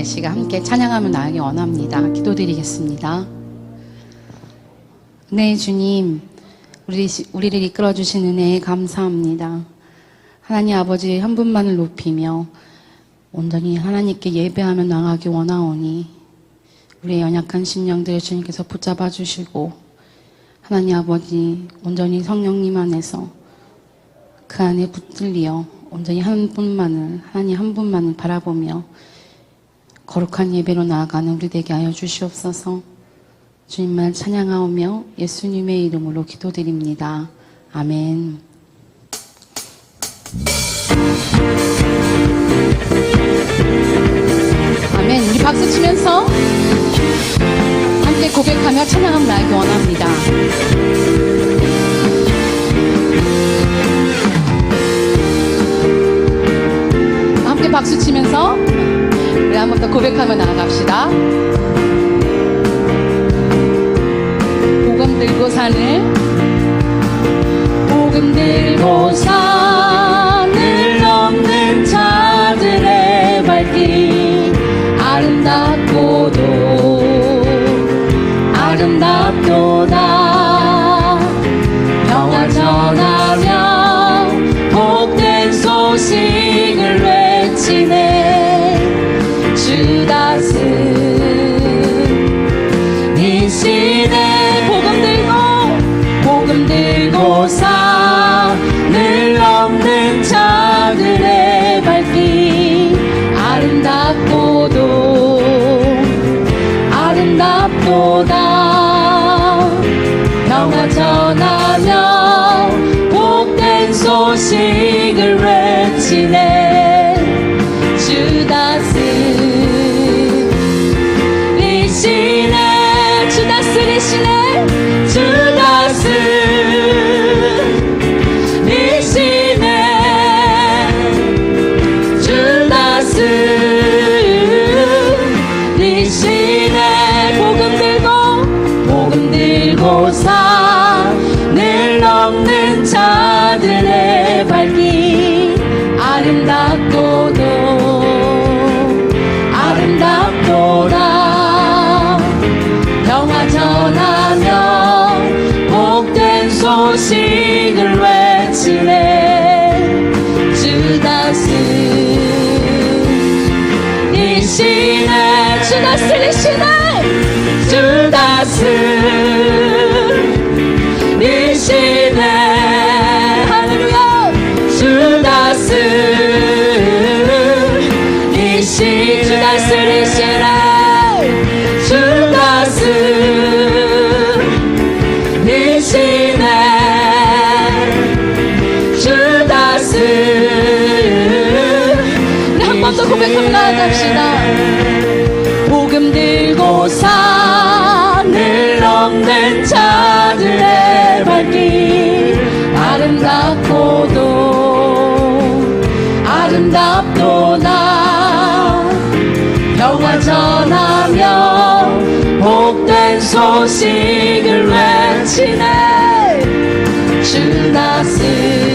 기도하고 우리 예씨가 함께 찬양하며 나가기 원합니다. 기도드리겠습니다. 네, 주님. 우리, 우리를 이끌어 주신 은혜에 감사합니다. 하나님 아버지 한 분만을 높이며 온전히 하나님께 예배하며 나가기 원하오니 우리의 연약한 심령들을 주님께서 붙잡아 주시고 하나님 아버지 온전히 성령님 안에서 그 안에 붙들리어 온전히 한 분만을 하나님 한 분만을 바라보며 거룩한 예배로 나아가는 우리 되게 하여 주시옵소서 주님만 찬양하오며 예수님의 이름으로 기도드립니다. 아멘. 아멘. 우리 박수 치면서 함께 고백하며 찬양함 나기 원합니다. 함께 박수 치면서 한 번 더 고백하며 나아갑시다. 복음 들고 사는 복음 들고 산을 아름답도다 평화 전하며 복된 소식을 외치네 소식을 외치네. 주 다스. 리시네 주 다스 리시네. 주 다스. 리시네 할렐루야. 주 다스. 리시 주 다스 리시네 나아갑시다. 복음 들고 산을 넘는 자들의 발길. 아름답고도 아름답도다 평화 전하며 복된 소식을 외치네. 주 나스. 할렐루야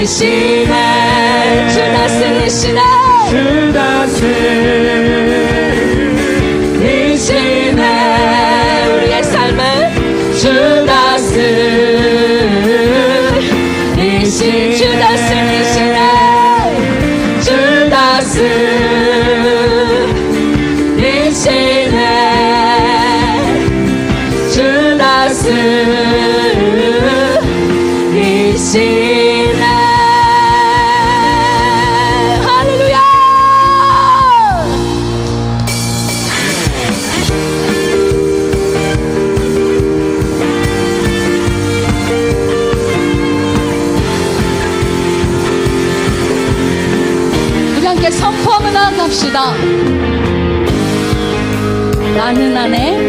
리시네 주나스 리시네 주 다스 리시네 나아갑시다. 나는 안에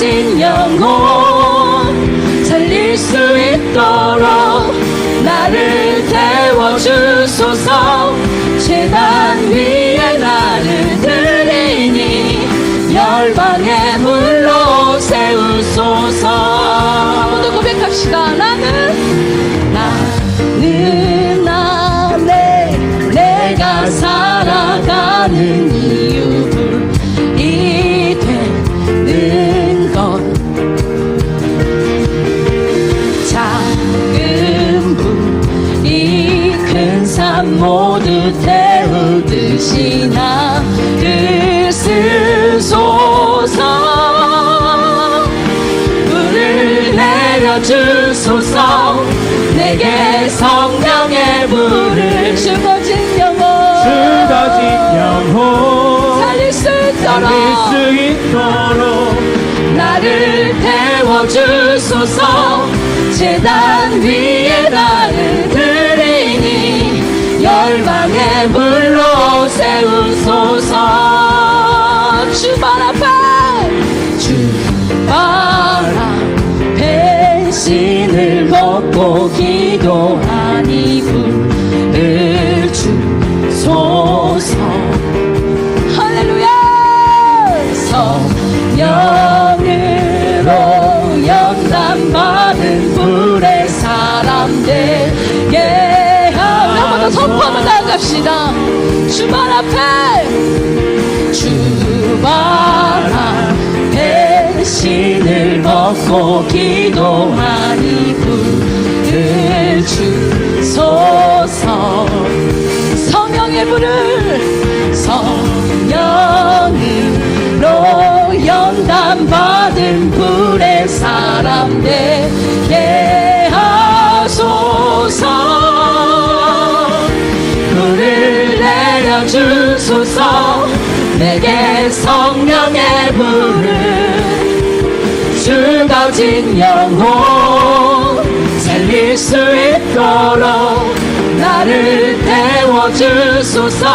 죽어진 영혼 살릴 수 있도록 나를 태워주소서 재단 위에 나를 드리니 열방의 물로 세우소서 모두 고백합시다 나는 나는 안에 내가 살아가는 내게 성령의 불을 죽어진 영혼. 죽어진 영혼. 살릴 수 살릴 있도록. 수 있도록. 나를 태워주소서. 재단 위에 나를 드리니 열방의 불로 세우소서 불을 주소서. 할렐루야! 성령으로 연단 받은 불의 사람들 예 한번 더 선포 한번 나아갑시다. 주발 앞에 주발 앞에 신을 벗고 기도하니 불을 주 소서 성령의 불을 성령으로 연단 받은 불의 사람 되게 하소서. 불을 내려주소서. 내게 성령의 불을 죽어진 영혼 살릴 수 있 도록 나를 태워주소서.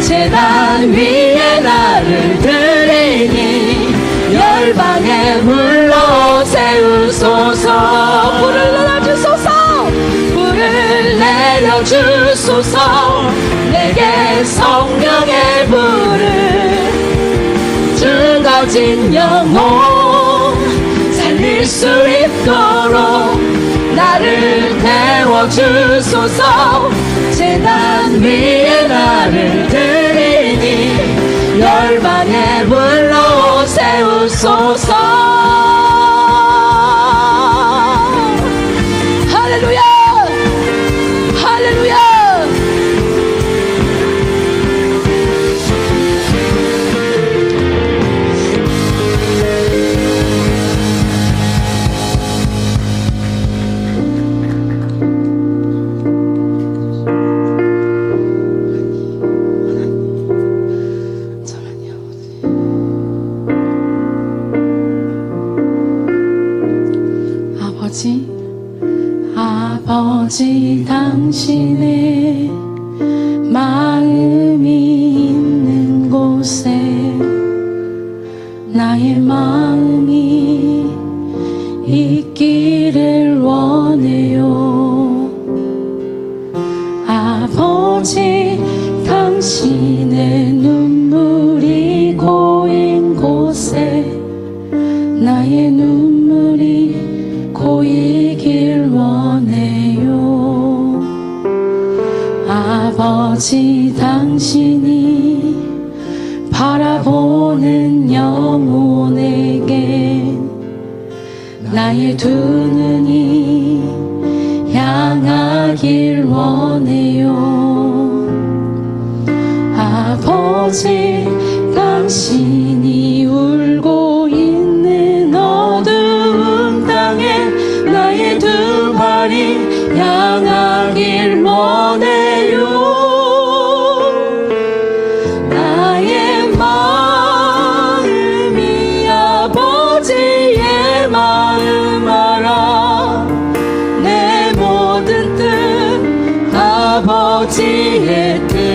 재단 위에 나를 드리니 열방의 물로 세우소서. 불을 내려주소서. 불을 내려주소서. 내게 성령의 불을 죽어진 영혼 살릴 수 있도록 나를 태워주소서. 재단 위에 나를 드리니 열방의 불로 세우소서 아버지 당신의 마음이 있는 곳에 나의 마음이 있기를 원해요. 아버지 당신의 당신이 바라보는 영혼에게 나의 두 눈이 향하길 원해요. 아버지 당신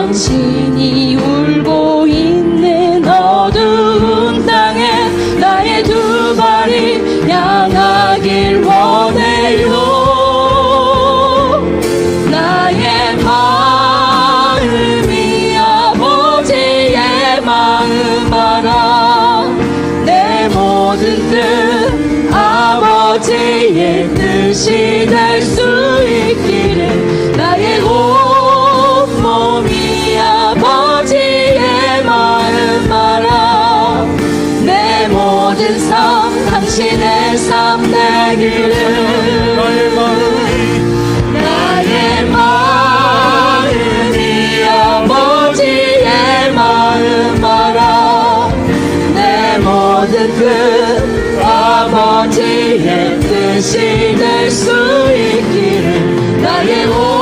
당신이 울고 있는 어두운 땅에 나의 두 발이 향하길 원해요. 나의 마음이 아버지의 마음 알아. 내 모든 뜻 아버지의 뜻이 될 수 있기 모든 뜻 아버지의 뜻이 될 수 있기를 나의 온